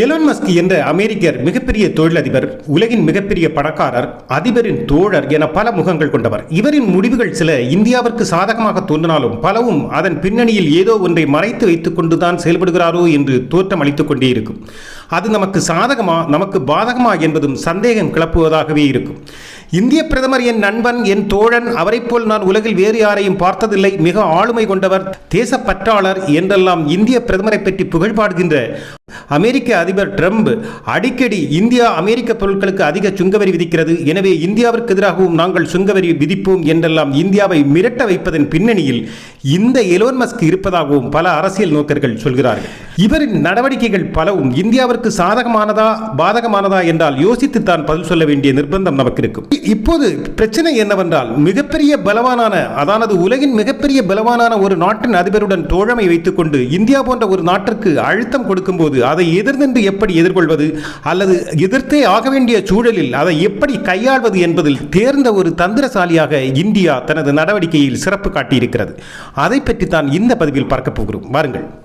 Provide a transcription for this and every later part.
Elon Musk என்ற அமெரிக்கர் மிகப்பெரிய தொழிலதிபர் உலகின் மிகப்பெரிய பணக்காரர் அதிபரின் தோழர் என பல முகங்கள் கொண்டவர். இவரின் முடிவுகள் சில இந்தியாவிற்கு சாதகமாக தோன்றினாலும் பலவும் அதன் பின்னணியில் ஏதோ ஒன்றை மறைத்து வைத்துக் கொண்டுதான் செயல்படுகிறாரோ என்று தோற்றம் அளித்துக் கொண்டே இருக்கும். அது நமக்கு சாதகமா நமக்கு பாதகமா என்பதும் சந்தேகம் கிளப்புவதாகவே இருக்கும். இந்திய பிரதமர் என் நண்பன் என் தோழன் அவரைப் போல் நான் உலகில் வேறு யாரையும் பார்த்ததில்லை. மிக ஆளுமை கொண்டவர் தேசப்பற்றாளர் என்றெல்லாம் இந்திய பிரதமரை பற்றி புகழ்பாடுகின்ற அமெரிக்க அதிபர் ட்ரம்ப் அடிக்கடி இந்தியா அமெரிக்க பொருட்களுக்கு அதிக சுங்கவரி விதிக்கிறது. எனவே இந்தியாவிற்கு எதிராகவும் நாங்கள் சுங்கவரி விதிப்போம் என்றெல்லாம் இந்தியாவை மிரட்ட வைப்பதன் பின்னணியில் இந்த எலோன் மஸ்க் இருப்பதாகவும் பல அரசியல் நோக்கர்கள் சொல்கிறார்கள். இவரின் நடவடிக்கைகள் பலவும் இந்தியாவிற்கு சாதகமானதா பாதகமானதா என்றால் யோசித்துத்தான் பதில் சொல்ல வேண்டிய நிர்பந்தம் நமக்கு இருக்கும் இப்போது பிரச்சனை என்னவென்றால் மிகப்பெரிய பலவானான அதானது உலகின் மிகப்பெரிய பலவானான ஒரு நாட்டின் அதிபருடன் தோழமை வைத்துக்கொண்டு இந்தியா போன்ற ஒரு நாட்டிற்கு அழுத்தம் கொடுக்கும்போது அதை எதிர்நின்று எப்படி எதிர்கொள்வது அல்லது எதிர்த்தே ஆக வேண்டிய சூழலில் அதை எப்படி கையாள்வது என்பதில் தேர்ந்த ஒரு தந்திரசாலியாக இந்தியா தனது நடவடிக்கையில் சிறப்பு காட்டியிருக்கிறது. அதை பற்றி தான் இந்த பதிவில் பார்க்க போகிறோம். வாருங்கள்.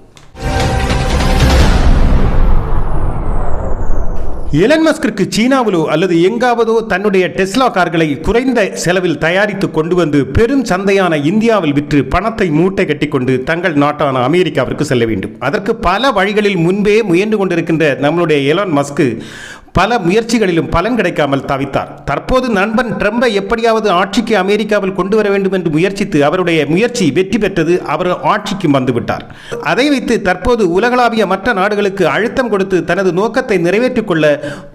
எலன் மஸ்கிற்கு சீனாவிலோ அல்லது எங்காவதோ தன்னுடைய டெஸ்லா கார்களை குறைந்த செலவில் தயாரித்து கொண்டு வந்து பெரும் சந்தையான இந்தியாவில் விற்று பணத்தை மூட்டை கட்டிக்கொண்டு தங்கள் நாட்டான அமெரிக்காவிற்கு செல்ல வேண்டும். அதற்கு பல வழிகளில் முன்பே முயன்று கொண்டிருக்கின்ற நம்மளுடைய எலான் மஸ்கு பல முயற்சிகளிலும் பலன் கிடைக்காமல் தவித்தார். தற்போது நண்பன் ட்ரம்பை எப்படியாவது ஆட்சிக்கு அமெரிக்காவில் கொண்டு வர வேண்டும் என்று முயற்சித்து அவருடைய முயற்சி வெற்றி பெற்றது அவர் ஆட்சிக்கு வந்துவிட்டார். அதை வைத்து தற்போது உலகளாவிய மற்ற நாடுகளுக்கு அழுத்தம் கொடுத்து தனது நோக்கத்தை நிறைவேற்றிக் கொள்ள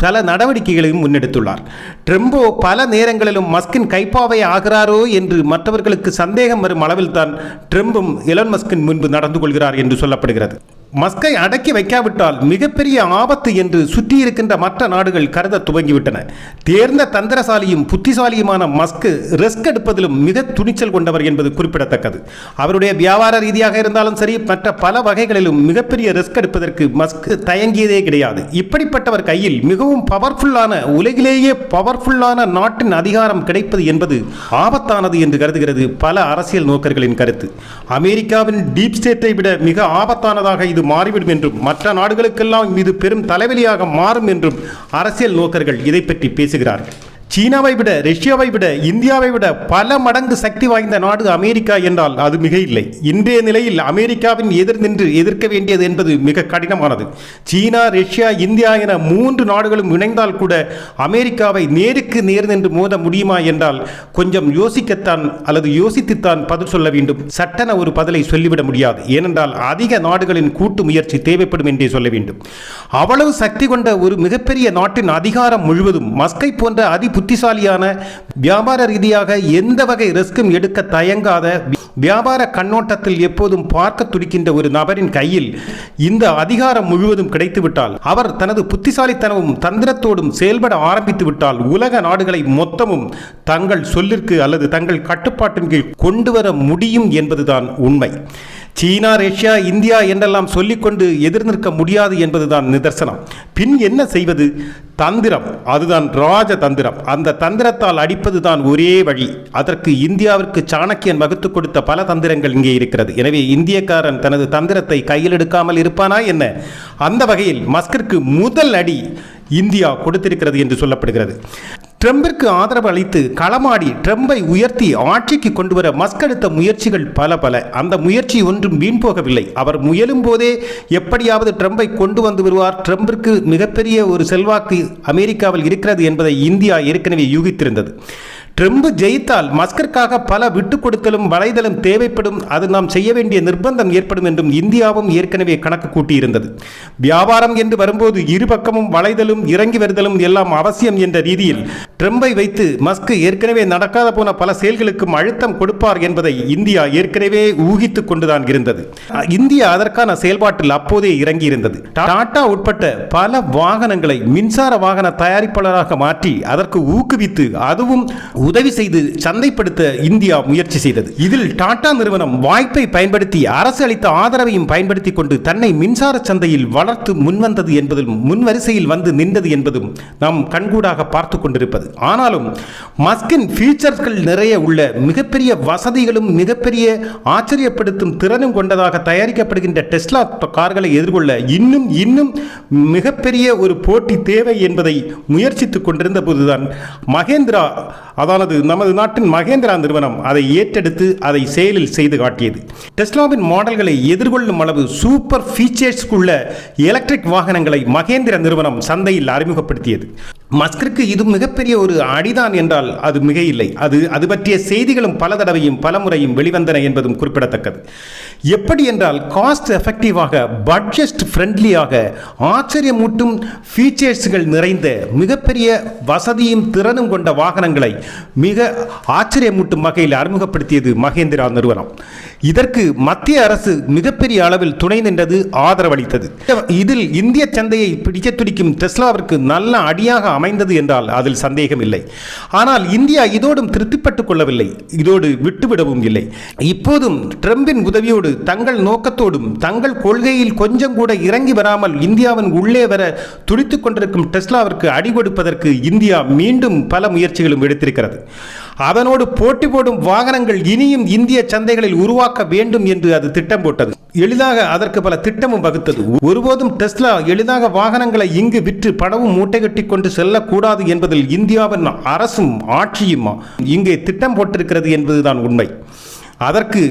பல நடவடிக்கைகளையும் முன்னெடுத்துள்ளார். ட்ரம்போ பல நேரங்களிலும் மஸ்கின் கைப்பாவை ஆகிறாரோ என்று மற்றவர்களுக்கு சந்தேகம் வரும் அளவில் தான் ட்ரம்பும் எலன் மஸ்கின் முன்பு நடந்து கொள்கிறார் என்று சொல்லப்படுகிறது. மஸ்கை அடக்கி வைக்காவிட்டால் மிகப்பெரிய ஆபத்து என்று சுற்றியிருக்கின்ற மற்ற நாடுகள் கருத துவங்கிவிட்டன. தேர்ந்த தந்திரசாலியும் புத்திசாலியுமான மஸ்க் ரிஸ்க் எடுப்பதிலும் மிக துணிச்சல் கொண்டவர் என்பது குறிப்பிடத்தக்கது. அவருடைய வியாபார ரீதியாக இருந்தாலும் சரி மற்ற பல வகைகளிலும் மிகப்பெரிய ரிஸ்க் எடுப்பதற்கு மஸ்க் தயங்கியதே கிடையாது. இப்படிப்பட்டவர் கையில் மிகவும் பவர்ஃபுல்லான உலகிலேயே பவர்ஃபுல்லான நாட்டின் அதிகாரம் கிடைப்பது என்பது ஆபத்தானது என்று கருதுகிறது பல அரசியல் நோக்கர்களின் கருத்து. அமெரிக்காவின் டீப் ஸ்டேட்டை விட மிக ஆபத்தானதாக இது மாறிவிடும் என்றும் மற்ற நாடுகளுக்கெல்லாம் இது பெரும் தலைவலியாக மாறும் என்றும் அரசியல் நோக்கர்கள் இதை பற்றி பேசுகிறார்கள். சீனாவை விட ரஷ்யாவை விட இந்தியாவை விட பல மடங்கு சக்தி வாய்ந்த நாடு அமெரிக்கா என்றால் அது மிக இல்லை இன்றைய நிலையில் அமெரிக்காவின் எதிர் நின்று எதிர்க்க வேண்டியது என்பது மிக கடினமானது. சீனா ரஷ்யா இந்தியா என மூன்று நாடுகளும் இணைந்தால் கூட அமெரிக்காவை நேருக்கு நேர் நின்று மோத முடியுமா என்றால் கொஞ்சம் யோசிக்கத்தான் அல்லது யோசித்துத்தான் பதில் சொல்ல வேண்டும். சட்டென ஒரு பதிலை சொல்லிவிட முடியாது. ஏனென்றால் அதிக நாடுகளின் கூட்டு முயற்சி தேவைப்படும் என்றே சொல்ல வேண்டும். அவ்வளவு சக்தி கொண்ட ஒரு மிகப்பெரிய நாட்டின் அதிகாரம் முழுவதும் மஸ்கை போன்ற அதி புத்திசாலியான வியாபார ரீதியாக எந்த வகை ரிஸ்க்கும் எடுக்க தயங்காத வியாபார கண்ணோட்டத்தில் எப்போதும் பார்க்க துடிக்கின்ற ஒரு நபரின் கையில் இந்த அதிகாரம் முழுவதும் கிடைத்துவிட்டால் அவர் தனது புத்திசாலித்தனமும் தந்திரத்தோடும் செயல்பட ஆரம்பித்து விட்டால் உலக நாடுகளை மொத்தமும் தங்கள் சொல்லிற்கு அல்லது தங்கள் கட்டுப்பாட்டின் கீழ் கொண்டு வர முடியும் என்பதுதான் உண்மை. சீனா ரஷ்யா இந்தியா என்றெல்லாம் சொல்லிக்கொண்டு எதிர் நிற்க முடியாது என்பதுதான் நிதர்சனம். பின் என்ன செய்வது? தந்திரம். அதுதான் ராஜ தந்திரம் அந்த தந்திரத்தால் அடிப்பதுதான் ஒரே வழி. அதற்கு இந்தியாவிற்கு சாணக்கியன் வகுத்து கொடுத்த பல தந்திரங்கள் இங்கே இருக்கிறது. எனவே இந்தியக்காரன் தனது தந்திரத்தை கையில் எடுக்காமல் இருப்பானா என்ன? அந்த வகையில் மஸ்கிற்கு முதல் அடி இந்தியா கொடுத்திருக்கிறது என்று சொல்லப்படுகிறது. ட்ரம்பிற்கு ஆதரவு அளித்து களமாடி ட்ரம்பை உயர்த்தி ஆட்சிக்கு கொண்டு வர மஸ்க் எடுத்த முயற்சிகள் பல பல. அந்த முயற்சி ஒன்றும் வீண் போகவில்லை. அவர் முயலும் போதே எப்படியாவது ட்ரம்பை கொண்டு வந்து வருவார் ட்ரம்பிற்கு மிகப்பெரிய ஒரு செல்வாக்கு அமெரிக்காவில் இருக்கிறது என்பதை இந்தியா ஏற்கனவே யூகித்திருந்தது. ட்ரம்ப் ஜெயித்தால் மஸ்கிற்காக பல விட்டுக் கொடுத்தலும் வளைதலும் தேவைப்படும். அது நாம் செய்ய வேண்டிய நிர்பந்தம் ஏற்படும் என்றும் இந்தியாவும் ஏற்கனவே கணக்கு கூட்டியிருந்தது. வியாபாரம் என்று வரும்போது இரு பக்கமும் வளைதலும் இறங்கி வருதலும் எல்லாம் அவசியம் என்ற ரீதியில் ட்ரம்பை வைத்து மஸ்க் ஏற்கனவே நடக்காத போன பல செயல்களுக்கும் அழுத்தம் கொடுப்பார் என்பதை இந்தியா ஏற்கனவே ஊகித்துக் கொண்டுதான் இருந்தது. இந்தியா அதற்கான செயல்பாட்டில் அப்போதே இறங்கி இருந்தது டாடா உட்பட்ட பல வாகனங்களை மின்சார வாகன தயாரிப்பாளராக மாற்றி அதற்கு ஊக்குவித்து அதுவும் உதவி செய்து சந்தைப்படுத்த இந்தியா முயற்சி செய்தது. இதில் டாடா நிறுவனம் வாய்ப்பை பயன்படுத்தி அரசு அளித்த ஆதரவையும் பயன்படுத்தி கொண்டு தன்னை மின்சார சந்தையில் வளர்த்து முன்வந்தது என்பதும் முன்வரிசையில் வந்து நின்றது என்பதும் நாம் கண்கூடாக பார்த்து கொண்டிருப்பது. ஆனாலும் மஸ்கின் ஃபியூச்சர்கள் நிறைய உள்ள மிகப்பெரிய வசதிகளும் மிகப்பெரிய ஆச்சரியப்படுத்தும் திறனும் கொண்டதாக தயாரிக்கப்படுகின்ற டெஸ்லா கார்களை எதிர்கொள்ள இன்னும் இன்னும் மிகப்பெரிய ஒரு போட்டி தேவை என்பதை முயற்சித்துக் கொண்டிருந்த போதுதான் மகேந்திரா அதாவது நமது நாட்டின் மகேந்திரா நிறுவனம் அதை ஏற்றெடுத்து அதை செயலில் செய்து காட்டியது. டெஸ்லாவின் மாடல்களை எதிர்கொள்ளும் அளவு சூப்பர் ஃபீச்சர்ஸ்க்குள்ள எலக்ட்ரிக் வாகனங்களை மகேந்திர நிறுவனம் சந்தையில் அறிமுகப்படுத்தியது. மஸ்கிற்கு இது மிகப்பெரிய ஒரு அடிதான் என்றால் அது மிக இல்லை அது அது பற்றிய செய்திகளும் பல தடவையும் பல முறையும் வெளிவந்தன என்பதும் குறிப்பிடத்தக்கது. எப்படி என்றால் காஸ்ட் எஃபெக்டிவாக பட்ஜெட் ஃப்ரெண்ட்லியாக ஆச்சரியமூட்டும் ஃபீச்சர்ஸ்கள் நிறைந்த மிகப்பெரிய வசதியும் திறனும் கொண்ட வாகனங்களை மிக ஆச்சரியமூட்டும் வகையில் அறிமுகப்படுத்தியது மகேந்திரா நிறுவனம். இதற்கு மத்திய அரசு மிகப்பெரிய அளவில் துணை நின்றது ஆதரவளித்தது. இதில் இந்திய சந்தையை பிடிக்க துடிக்கும் டெஸ்லாவிற்கு நல்ல அடியாக அமைந்தது என்றால் அதில் சந்தேகம் இல்லை. ஆனால் இந்தியா இதோடும் திருப்திப்பட்டுக் கொள்ளவில்லை. இதோடு விட்டுவிடவும் இல்லை. இப்போதும் ட்ரம்பின் உதவியோடு தங்கள் நோக்கத்தோடும் தங்கள் கொள்கையில் கொஞ்சம் கூட இறங்கி வராமல் இந்தியாவின் உள்ளே வர துடித்துக் கொண்டிருக்கும் டெஸ்லாவிற்கு அடி கொடுப்பதற்கு இந்தியா மீண்டும் பல முயற்சிகளும் எடுத்திருக்கிறது. அதனோடு போட்டி போடும் வாகனங்கள் இனியும் இந்திய சந்தைகளில் உருவாக்க வேண்டும் என்று அது திட்டம் போட்டது. எளிதாக அதற்கு பல திட்டமும் வகுத்தது. ஒருபோதும் டெஸ்லா எளிதாக வாகனங்களை இங்கு விற்று படவும் மூட்டை கட்டி கொண்டு செல்லக்கூடாது என்பதில் இந்தியாவின் அரசும் ஆட்சியும் இங்கே திட்டம் போட்டிருக்கிறது என்பதுதான் உண்மை. அதற்கு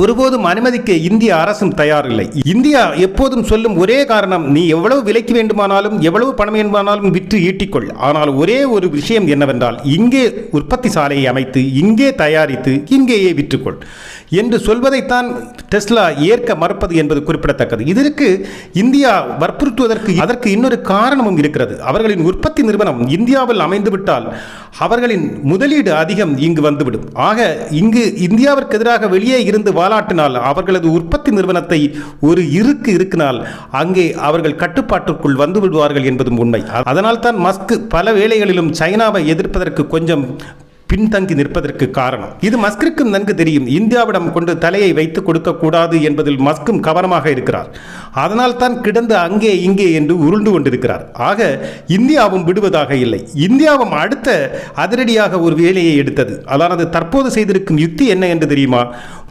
ஒருபோதும் அனுமதிக்க இந்திய அரசும் தயாரில்லை. இந்தியா எப்போதும் சொல்லும் ஒரே காரணம் நீ எவ்வளவு விலைக்கு வேண்டுமானாலும் எவ்வளவு பணம் வேண்டுமானாலும் விற்று ஈட்டிக்கொள். ஆனால் ஒரே ஒரு விஷயம் என்னவென்றால் இங்கே உற்பத்தி சாலையை அமைத்து இங்கே தயாரித்து இங்கேயே விற்றுக்கொள். என்று சொல்வதைத்தான் டெஸ்லா ஏற்க மறுப்பது என்பது குறிப்பிடத்தக்கது. இதற்கு இந்தியா வற்புறுத்துவதற்கு அதற்கு இன்னொரு காரணமும் இருக்கிறது. அவர்களின் உற்பத்தி நிறுவனம் இந்தியாவில் அமைந்துவிட்டால் அவர்களின் முதலீடு அதிகம் இங்கு வந்துவிடும். ஆக இங்கு இந்தியாவிற்கு எதிராக வெளியே இருந்து வாலாட்டினால் அவர்களது உற்பத்தி நிறுவனத்தை ஒரு இருக்கு இருக்கினால் அங்கே அவர்கள் கட்டுப்பாட்டுக்குள் வந்து விடுவார்கள் என்பதும் உண்மை. அதனால் தான் மஸ்க் பல வேளைகளிலும் சைனாவை எதிர்ப்பதற்கு கொஞ்சம் பின்தங்கி நிற்பதற்கு காரணம். இது மஸ்கிற்கும் நன்கு தெரியும். இந்தியாவிடம் கொண்டு தலையை வைத்து கொடுக்கக்கூடாது என்பதில் மஸ்கும் கவனமாக இருக்கிறார். அதனால் தான் கிடந்து அங்கே இங்கே என்று உருண்டு கொண்டிருக்கிறார். ஆக இந்தியாவும் விடுவதாக இல்லை. இந்தியாவும் அடுத்த அதிரடியாக ஒரு வேலையை எடுத்தது. அதானது தற்போது செய்திருக்கும் யுக்தி என்ன என்று தெரியுமா?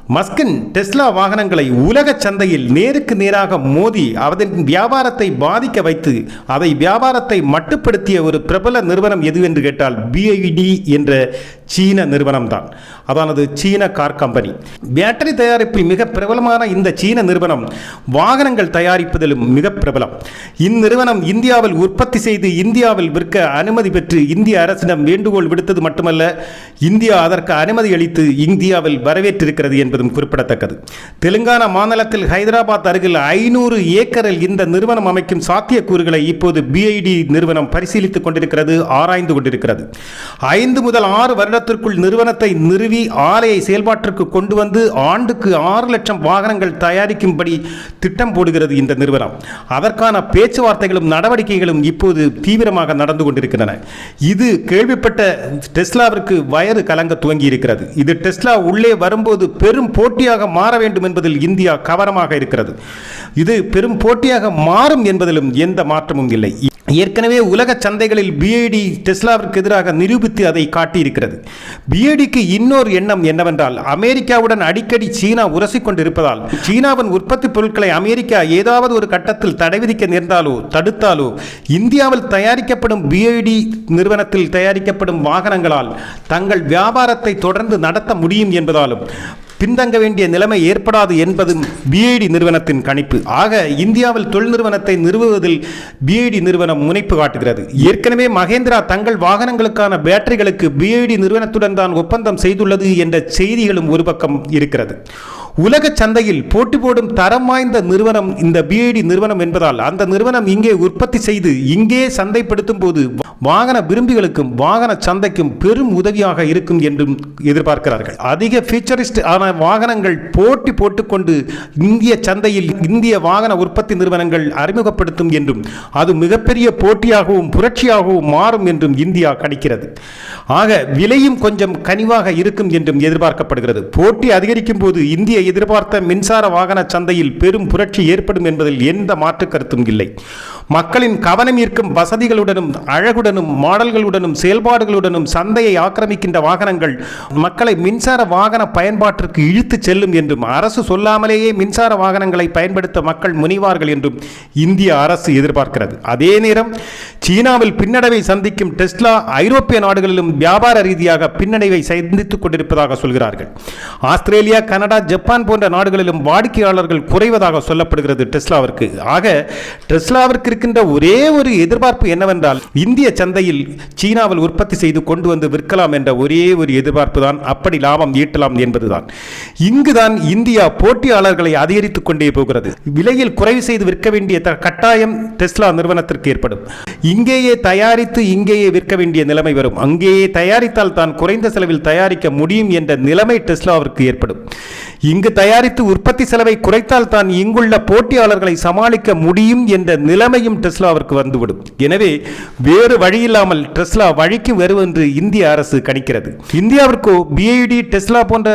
மஸ்கின் டெஸ்லா வாகனங்களை உலக சந்தையில் நேருக்கு நேராக மோதி அதன் வியாபாரத்தை பாதிக்க வைத்து அதை வியாபாரத்தை மட்டுப்படுத்திய ஒரு பிரபல நிறுவனம் எது என்று கேட்டால் பிஐடி என்ற சீன நிறுவனம் தான் அதானது சீன கார் கம்பெனி. பேட்டரி தயாரிப்பில் மிக பிரபலமான இந்த சீன நிறுவனம் வாகனங்கள் தயாரிப்பதிலும் மிக பிரபலம். இந்நிறுவனம் இந்தியாவில் உற்பத்தி செய்து இந்தியாவில் விற்க அனுமதி பெற்று இந்திய அரசிடம் வேண்டுகோள் விடுத்தது மட்டுமல்ல இந்தியா அதற்கு அனுமதி அளித்து இந்தியாவில் வரவேற்றிருக்கிறது என்பதும் குறிப்பிடத்தக்கது. தெலுங்கானா மாநிலத்தில் ஹைதராபாத் அருகில் ஐநூறு ஏக்கரில் இந்த நிறுவனம் அமைக்கும் சாத்தியக்கூறுகளை இப்போது பிஐடி நிறுவனம் பரிசீலித்துக் கொண்டிருக்கிறது ஆராய்ந்து கொண்டிருக்கிறது. ஐந்து முதல் ஆறு வருட வருடத்திற்குள் நிறுவனத்தை நிறுவி ஆலையை செயல்பாட்டிற்கு கொண்டு வந்து ஆண்டுக்கு ஆறு லட்சம் வாகனங்கள் தயாரிக்கும்படி திட்டம் போடுகிறது இந்த நிறுவனம். அதற்கான பேச்சுவார்த்தைகளும் நடவடிக்கைகளும் இப்போது தீவிரமாக நடந்து கொண்டிருக்கின்றன. இது கேள்விப்பட்ட டெஸ்லாவிற்கு வயது கலங்க துவங்கி இருக்கிறது இது டெஸ்லா உள்ளே வரும்போது பெரும் போட்டியாக மாற வேண்டும் என்பதில் இந்தியா கவனமாக இருக்கிறது. இது பெரும் போட்டியாக மாறும் என்பதிலும் எந்த மாற்றமும் இல்லை. ஏற்கனவே உலக சந்தைகளில் பிஐடி டெஸ்லாவிற்கு எதிராக நிரூபித்து அதை காட்டியிருக்கிறது. பிஐடிக்கு இன்னொரு எண்ணம் என்னவென்றால் அமெரிக்காவுடன் அடிக்கடி சீனா உரசி கொண்டிருப்பதால் சீனாவின் உற்பத்தி பொருட்களை அமெரிக்கா ஏதாவது ஒரு கட்டத்தில் தடை விதிக்க நேர்ந்தாலோ தடுத்தாலோ இந்தியாவில் தயாரிக்கப்படும் பிஐடி நிறுவனத்தில் தயாரிக்கப்படும் வாகனங்களால் தங்கள் வியாபாரத்தை தொடர்ந்து நடத்த முடியும் என்பதாலும் பின்தங்க வேண்டிய நிலைமை ஏற்படாது என்பதும் பிஐடி நிறுவனத்தின் கணிப்பு. ஆக இந்தியாவில் தொழில் நிறுவனத்தை நிறுவுவதில் பிஐடி நிறுவனம் முனைப்பு காட்டுகிறது. ஏற்கனவே மகேந்திரா தங்கள் வாகனங்களுக்கான பேட்டரிகளுக்கு பிஐடி நிறுவனத்துடன் தான் ஒப்பந்தம் செய்துள்ளது என்ற செய்திகளும் ஒரு பக்கம் இருக்கிறது. உலக சந்தையில் போட்டி போடும் தரம் வாய்ந்த நிறுவனம் இந்த பிஐடி நிறுவனம் என்பதால் அந்த நிறுவனம் இங்கே உற்பத்தி செய்து இங்கே சந்தைப்படுத்தும் போது வாகன விரும்பிகளுக்கும் வாகன சந்தைக்கும் பெரும் உதவியாக இருக்கும் என்றும் எதிர்பார்க்கிறார்கள். அதிக ஃபியூச்சரிஸ்ட் ஆன வாகனங்கள் போட்டி போட்டுக்கொண்டு இந்திய சந்தையில் இந்திய வாகன உற்பத்தி நிறுவனங்கள் அறிமுகப்படுத்தும் என்றும் அது மிகப்பெரிய போட்டியாகவும் புரட்சியாகவும் மாறும் என்றும் இந்தியா கணிக்கிறது. ஆக விலையும் கொஞ்சம் கனிவாக இருக்கும் என்றும் எதிர்பார்க்கப்படுகிறது. போட்டி அதிகரிக்கும் போது இந்திய எதிர்பார்த்த மின்சார வாகன சந்தையில் பெரும் புரட்சி ஏற்படும் என்பதில் எந்த மாற்று கருத்தும் இல்லை. மக்களின் கவனம் ஈர்க்கும் வசதிகளுடனும் அழகுடனும் மாடல்களுடனும் செயல்பாடுகளுடனும் சந்தையை ஆக்கிரமிக்கின்ற வாகனங்கள் மக்களை மின்சார வாகன பயன்பாட்டிற்கு இழுத்துச் செல்லும் என்றும் அரசு சொல்லாமலேயே மின்சார வாகனங்களை பயன்படுத்த மக்கள் முனைவார்கள் என்றும் இந்திய அரசு எதிர்பார்க்கிறது. அதே நேரம் சீனாவில் பின்னடைவை சந்திக்கும் டெஸ்லா ஐரோப்பிய நாடுகளிலும் வியாபார ரீதியாக பின்னடைவை சந்தித்துக் கொண்டிருப்பதாக சொல்கிறார்கள். ஆஸ்திரேலியா கனடா ஜப்பான் போன்ற நாடுகளிலும் வாடிக்கையாளர்கள் குறைவதாக சொல்லப்படுகிறது டெஸ்லாவிற்கு. ஆக டெஸ்லாவிற்கு இருக்கின்ற ஒரே ஒரு எதிர்பார்ப்பு என்னவென்றால் இந்திய சந்தையில் சீனாவில் உற்பத்தி செய்து கொண்டு வந்து விற்கலாம் என்ற ஒரே ஒரு எதிர்பார்ப்பு தான். அப்படி லாபம் ஈட்டலாம் என்பதுதான். இங்குதான் இந்தியா போட்டியாளர்களை அதிகரித்துக் கொண்டே போகிறது. விலையில் குறைவு செய்து விற்க வேண்டிய த- கட்டாயம் டெஸ்லா நிறுவனத்திற்கு ஏற்படும். இங்கேயே தயாரித்து இங்கேயே விற்க வேண்டிய நிலைமை வரும். அங்கேயே தயாரித்தால் தான் குறைந்த செலவில் தயாரிக்க முடியும் என்ற நிலைமை டெஸ்லாவிற்கு ஏற்படும். இங்கு தயாரித்து உற்பத்தி செலவை குறைத்தால் தான் இங்குள்ள போட்டியாளர்களை சமாளிக்க முடியும் என்ற நிலைமையும் டெஸ்லாவிற்கு வந்துவிடும். எனவே வேறு வழியில்லாமல் டெஸ்லா வழிக்கு வரும் என்று இந்திய அரசு கணிக்கிறது. இந்தியாவிற்கோ பிஐடி டெஸ்லா போன்ற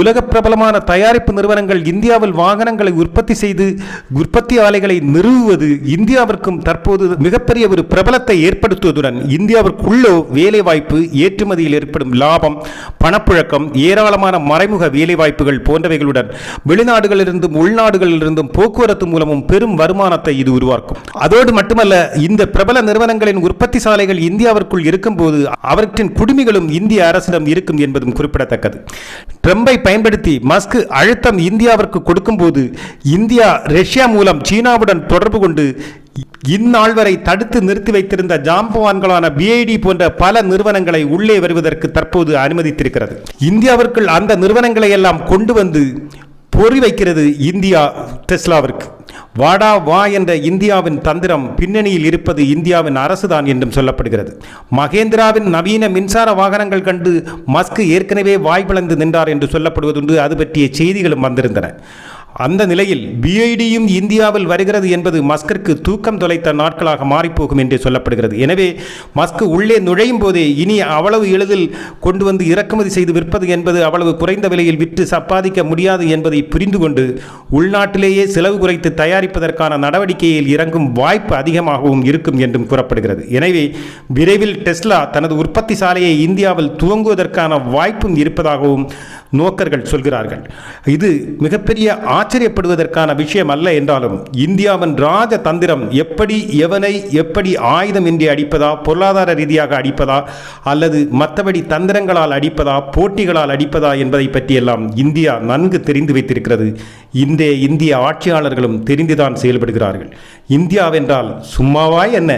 உலக பிரபலமான தயாரிப்பு நிறுவனங்கள் இந்தியாவில் வாகனங்களை உற்பத்தி செய்து உற்பத்தி ஆலைகளை நிறுவுவது இந்தியாவிற்கும் தற்போது மிகப்பெரிய ஒரு பிரபலத்தை ஏற்படுத்துவதுடன் இந்தியாவிற்குள்ளோ வேலைவாய்ப்பு ஏற்றுமதியில் ஏற்படும் லாபம் பணப்புழக்கம் ஏராளமான மறைமுக வேலைவாய்ப்புகள் போன்றவைகளுடன் வெளிநாடுகளிலிருந்தும் உள்நாடுகளிலிருந்தும் போக்குவரத்து மூலமும் பெரும் வருமானத்தை இது உருவாக்கும். அதோடு மட்டுமல்ல இந்த பிரபல நிறுவனங்களின் உற்பத்தி சாலைகள் இந்தியாவிற்குள் இருக்கும்போது அவற்றின் குடுமிகளும் இந்திய அரசிடம் இருக்கும் என்பதும் குறிப்பிடத்தக்கது. ட்ரம்பை பயன்படுத்தி மஸ்க் அழுத்தம் இந்தியாவிற்கு கொடுக்கும்போது இந்தியா ரஷ்யா மூலம் சீனாவுடன் தொடர்பு கொண்டு இந்நாள் வரை தடுத்து நிறுத்தி வைத்திருந்த ஜாம்பவான்களான பிஐடி போன்ற பல நிறுவனங்களை உள்ளே வருவதற்கு தற்போது அனுமதித்திருக்கிறது. இந்தியாவிற்குள் அந்த நிறுவனங்களை எல்லாம் கொண்டு வந்து பொறி வைக்கிறது இந்தியா டெஸ்லாவிற்கு. வாடா வா என்ற இந்தியாவின் தந்திரம் பின்னணியில் இருப்பது இந்தியாவின் அரசுதான் என்றும் சொல்லப்படுகிறது. மகேந்திராவின் நவீன மின்சார வாகனங்கள் கண்டு மஸ்க் ஏற்கனவே வாய் நின்றார் என்று சொல்லப்படுவதுண்டு அது பற்றிய செய்திகளும் வந்திருந்தன. அந்த நிலையில் பிஐடியும் இந்தியாவில் வருகிறது என்பது மஸ்கிற்கு தூக்கம் தொலைத்த நாட்களாக மாறிப்போகும் என்று சொல்லப்படுகிறது. எனவே மஸ்க் உள்ளே நுழையும் போதே இனி அவ்வளவு எளிதில் கொண்டு வந்து இறக்குமதி செய்து விற்பது என்பது அவ்வளவு குறைந்த விலையில் விற்று சம்பாதிக்க முடியாது என்பதை புரிந்து கொண்டு உள்நாட்டிலேயே செலவு குறைத்து தயாரிப்பதற்கான நடவடிக்கையில் இறங்கும் வாய்ப்பு அதிகமாகவும் இருக்கும் என்றும் கூறப்படுகிறது. எனவே விரைவில் டெஸ்லா தனது உற்பத்தி சாலையை இந்தியாவில் துவங்குவதற்கான வாய்ப்பும் இருப்பதாகவும் நோக்கர்கள் சொல்கிறார்கள். இது மிகப்பெரிய ஆச்சரியப்படுவதற்கான விஷயம் அல்ல என்றாலும் இந்தியாவின் ராஜ தந்திரம் எப்படி எவனை எப்படி ஆயுதம் இன்றி அடிப்பதா பொருளாதார ரீதியாக அடிப்பதா அல்லது மற்றபடி தந்திரங்களால் அடிப்பதா போட்டிகளால் அடிப்பதா என்பதை பற்றியெல்லாம் இந்தியா நன்கு தெரிந்து வைத்திருக்கிறது. இன்றைய இந்திய ஆட்சியாளர்களும் தெரிந்துதான் செயல்படுகிறார்கள். இந்தியாவென்றால் சும்மாவாய் என்ன?